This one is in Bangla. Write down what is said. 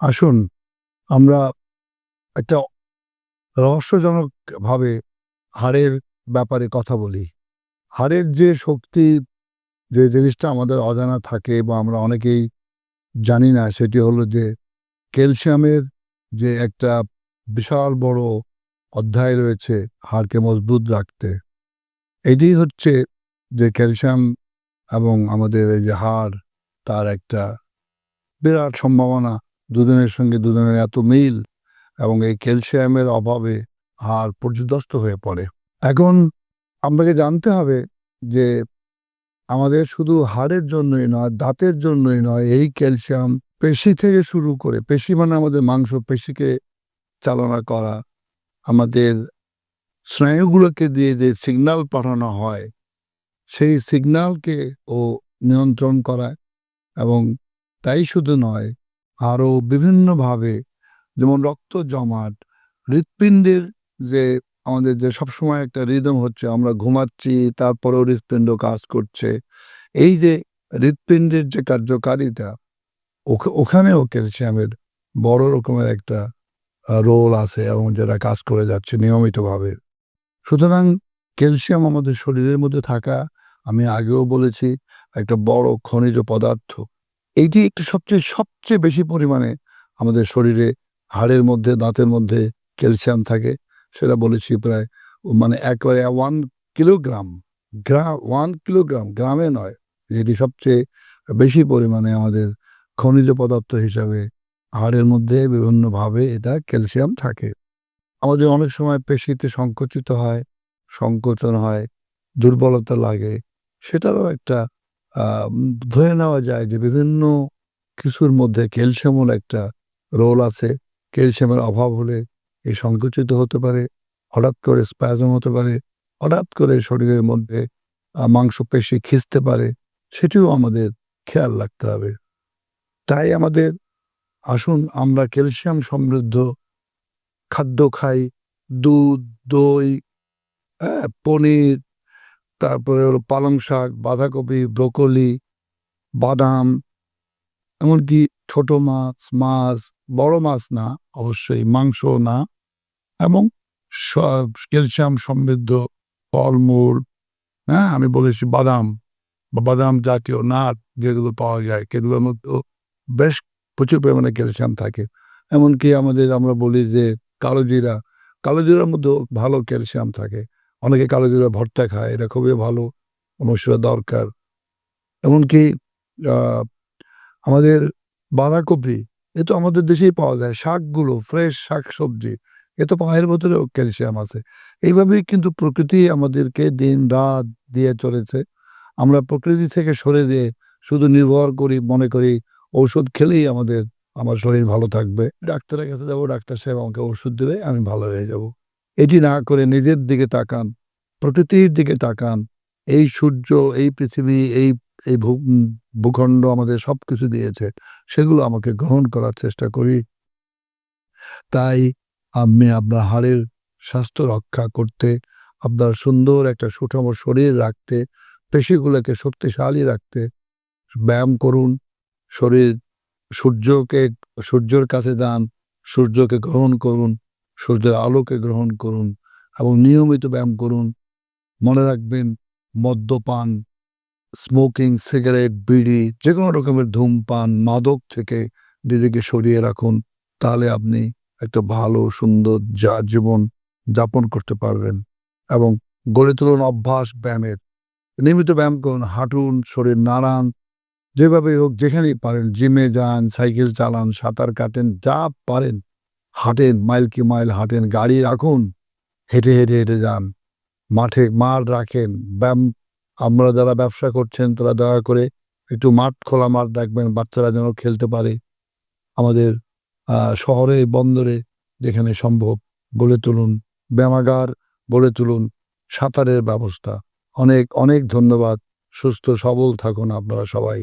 আসুন, আমরা একটা রহস্যজনকভাবে হাড়ের ব্যাপারে কথা বলি। হাড়ের যে শক্তি, যে জিনিসটা আমাদের অজানা থাকে বা আমরা অনেকেই জানি না, সেটি হলো যে ক্যালসিয়ামের যে একটা বিশাল বড় অধ্যায় রয়েছে হাড়কে মজবুত রাখতে। এটি হচ্ছে যে ক্যালসিয়াম এবং আমাদের এই যে হাড়, তার একটা বিরাট সম্ভাবনা দুজনের সঙ্গে দুজনের এত মিল এবং এই ক্যালসিয়ামের অভাবে হাড় পর্যদস্ত হয়ে পড়ে। এখন আপনাকে জানতে হবে যে আমাদের শুধু হাড়ের জন্যই নয়, দাঁতের জন্যই নয়, এই ক্যালসিয়াম পেশি থেকে শুরু করে, পেশি মানে আমাদের মাংস পেশিকে চালনা করা, আমাদের স্নায়ুগুলোকে দিয়ে যে সিগনাল পাঠানো হয়, সেই সিগনালকে ও নিয়ন্ত্রণ করায় এবং তাই শুধু নয় আরও বিভিন্নভাবে, যেমন রক্ত জমাট, হৃৎপিণ্ডের যে আমাদের যে সবসময় একটা রিদম হচ্ছে, আমরা ঘুমাচ্ছি, তারপরেও হৃৎপিণ্ড কাজ করছে। এই যে হৃৎপিণ্ডের যে কার্যকারিতা, ওখ- ওখানেও ক্যালসিয়ামের বড় রকমের একটা রোল আছে এবং যারা কাজ করে যাচ্ছে নিয়মিতভাবে। সুতরাং ক্যালসিয়াম আমাদের শরীরের মধ্যে থাকা, আমি আগেও বলেছি, একটা বড় খনিজ পদার্থ। এইটি একটি সবচেয়ে সবচেয়ে বেশি পরিমাণে আমাদের শরীরে হাড়ের মধ্যে, দাঁতের মধ্যে ক্যালসিয়াম থাকে। সেটা বলেছি প্রায় মানে একবারে one kilogram gram one kilogram গ্রামে নয়, যেটি সবচেয়ে বেশি পরিমাণে আমাদের খনিজ পদার্থ হিসাবে হাড়ের মধ্যে বিভিন্নভাবে এটা ক্যালসিয়াম থাকে। আমাদের অনেক সময় পেশিতে সংকুচিত হয়, সংকোচন হয়, দুর্বলতা লাগে, সেটারও একটা ধরে নেওয়া যায় যে বিভিন্ন কিছুর মধ্যে ক্যালসিয়ামের একটা রোল আছে। ক্যালসিয়ামের অভাব হলে এই সংকুচিত হতে পারে হঠাৎ করে স্প্যাজম হতে পারে হঠাৎ করে শরীরের মধ্যে মাংসপেশি খিঁচতে পারে সেটিও আমাদের খেয়াল রাখতে হবে। তাই আমাদের আসুন আমরা ক্যালসিয়াম সমৃদ্ধ খাদ্য খাই দুধ দই হ্যাঁ, পনির তারপরে হলো পালং শাক, বাঁধাকপি, ব্রোকলি, বাদাম, এমনকি ছোট মাছ মাছ, বড় মাছ না, অবশ্যই মাংস না, এবং সব ক্যালসিয়াম সমৃদ্ধ ফলমূল হ্যাঁ আমি বলেছি বাদাম, বা বাদাম জাতীয় নাট যেগুলো পাওয়া যায়, সেগুলোর মধ্যেও বেশ প্রচুর পরিমাণে ক্যালসিয়াম থাকে। এমনকি আমাদের আমরা বলি যে কালো জিরা কালো জিরার মধ্যেও ভালো ক্যালসিয়াম থাকে। অনেকে কালো জিরা ভর্তা খায়, এটা খুবই ভালো অবশ্যই দরকার। এমনকি আমাদের বাঁধাকপি, এ তো আমাদের দেশেই পাওয়া যায়, শাকগুলো ফ্রেশ শাক সবজি এ তো পায়ের ভেতরেও ক্যালসিয়াম আছে। এইভাবেই কিন্তু প্রকৃতি আমাদেরকে দিন রাত দিয়ে চলেছে। আমরা প্রকৃতি থেকে সরে দিয়ে শুধু নির্ভর করি, মনে করি, ঔষধ খেলেই আমাদের, আমার শরীর ভালো থাকবে। ডাক্তারের কাছে যাব, ডাক্তার সাহেব আমাকে ওষুধ দেবে, আমি ভালো হয়ে যাব। এটি না করে নিজের দিকে তাকান, প্রকৃতির দিকে তাকান। এই সূর্য, এই পৃথিবী, এই এই ভূখণ্ড আমাদের সব কিছু দিয়েছে, সেগুলো আমাকে গ্রহণ করার চেষ্টা করি। তাই আমি আপনার হাড়ের স্বাস্থ্য রক্ষা করতে, আপনার সুন্দর একটা সুষম শরীর রাখতে, পেশিগুলোকে শক্তিশালী রাখতে ব্যায়াম করুন, শরীর সূর্যকে, সূর্যের কাছে যান, সূর্যকে গ্রহণ করুন। সূর্যের আলোকে গ্রহণ করুন এবং নিয়মিত ব্যায়াম করুন। মনে রাখবেন, মদ্যপান স্মোকিং সিগারেট বিড়ি যে কোনো রকমের ধূমপান, মাদক থেকে নিজেকে সরিয়ে রাখুন, তাহলে আপনি একটা ভালো, সুন্দর যা জীবন যাপন করতে পারবেন এবং গড়ে তুলুন অভ্যাস ব্যায়ামের। নিয়মিত ব্যায়াম করুন, হাঁটুন, শরীর নাড়ান যেভাবে হোক, যেখানেই পারেন জিমে যান সাইকেল চালান, সাঁতার কাটেন, যা পারেন। হাঁটেন, মাইল কি মাইল হাঁটেন, গাড়ি রাখুন, হেঁটে হেঁটে হেঁটে যান। মাঠে মাঠ রাখেন, ব্যায়াম, আমরা যারা ব্যবসা করছেন, তারা দয়া করে একটু মাঠ খোলা মাঠ রাখবেন, বাচ্চারা যেন খেলতে পারে। আমাদের শহরে, বন্দরে যেখানে সম্ভব গড়ে তুলুন। ব্যায়ামাগার গড়ে তুলুন, সাঁতারের ব্যবস্থা। অনেক অনেক ধন্যবাদ। সুস্থ, সবল থাকুন আপনারা সবাই।